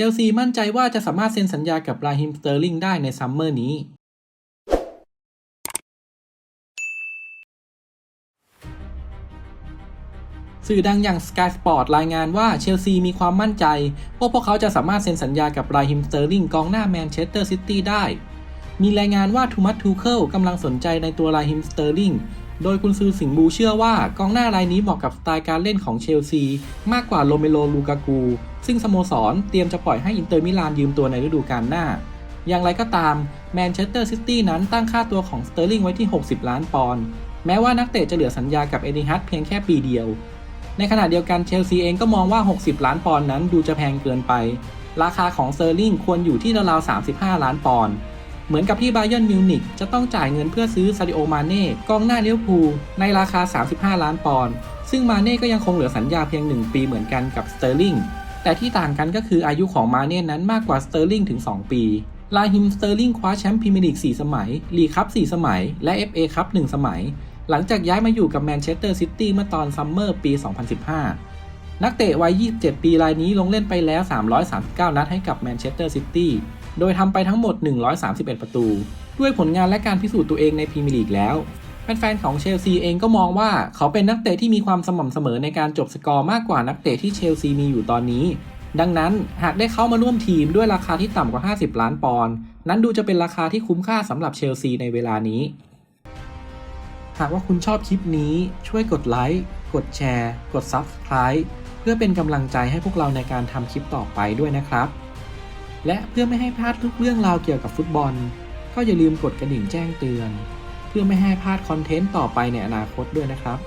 ชลซีมั่นใจว่าจะสามารถเซ็นสัญญากับราฮิมสเตอร์ลิงได้ในซัมเมอร์นี้ สื่อดังอย่าง Sky Sport รายงานว่าเชลซีมีความมั่นใจ ว่าพวกเขาจะสามารถเซ็นสัญญากับราฮิมสเตอร์ลิงกองหน้าแมนเชสเตอร์ซิตี้ได้ มีรายงานว่าทูมัตทูเคิลกำลังสนใจในตัวราฮิมสเตอร์ลิง โดยกุนซือสิงห์บูเชื่อว่ากองหน้ารายนี้เหมาะกับสไตล์การเล่นของเชลซี มากกว่าโรเมโลลูกากู ซึ่งสโมสรเตรียมจะปล่อยให้อินเตอร์มิลานยืมตัวในฤดูกาลหน้า อย่างไรก็ตามแมนเชสเตอร์ซิตี้นั้นตั้งค่าตัวของสเตอร์ลิงไว้ที่ 60 ล้านปอนด์ แม้ว่านักเตะจะเหลือสัญญากับเอดิฮัตเพียงแค่ปีเดียว ในขณะเดียวกันเชลซีเองก็มองว่า 60 ล้านปอนด์นั้นดูจะแพงเกินไป ราคาของเซอร์ลิงควรอยู่ที่ราวๆ35 ล้านปอนด์ เหมือนกับที่บาเยิร์นมิวนิกจะต้องจ่ายเงินเพื่อซื้อซาดิโอมาเน่กองหน้าเลิเวอร์พูในราคา 35 ล้านปอนด์ซึ่งมาเน่ก็ยังคงเหลือสัญญาเพียง 1 ปีเหมือนกันกับสเตอร์ลิงแต่ที่ต่างกันก็คืออายุของมาเน่นั้นมากกว่าสเตอร์ลิงถึง 2 ปีลาฮิมสเตอร์ลิงคว้าแชมป์พรีเมียร์ลีก 4 สมัย ลีกคัพ 4 สมัย และ FA คัพ 1 สมัย หลังจากย้ายมาอยู่กับแมนเชสเตอร์ซิตี้เมื่อตอนซัมเมอร์ปี 2015 นักเตะวัย 27 ปีรายนี้ลงเล่นไปแล้ว 339 นัดให้กับแมนเชสเตอร์ซิตี้ โดยทำไปทั้งหมด 131 ประตู ด้วยผลงานและการพิสูจน์ตัวเองในพรีเมียร์ลีกแล้วแฟนๆของเชลซีเองก็มองว่าเขาเป็นนักเตะที่มีความสม่ำเสมอในการจบสกอร์มากกว่านักเตะที่เชลซีมีอยู่ตอนนี้ ดังนั้นหากได้เข้ามาร่วมทีมด้วยราคาที่ต่ำกว่า 50 ล้านปอนด์นั้นดูจะเป็นราคาที่คุ้มค่าสำหรับเชลซีในเวลานี้ หากว่าคุณชอบคลิปนี้ช่วยกดไลค์กดแชร์ กด Subscribe เพื่อเป็นกำลังใจให้พวกเราในการทำคลิปต่อไปด้วยนะครับ และเพื่อไม่ให้พลาดทุกเรื่องราวเกี่ยวกับฟุตบอล ก็อย่าลืมกดกระดิ่งแจ้งเตือน เพื่อไม่ให้พลาดคอนเทนต์ต่อไปในอนาคตด้วยนะครับ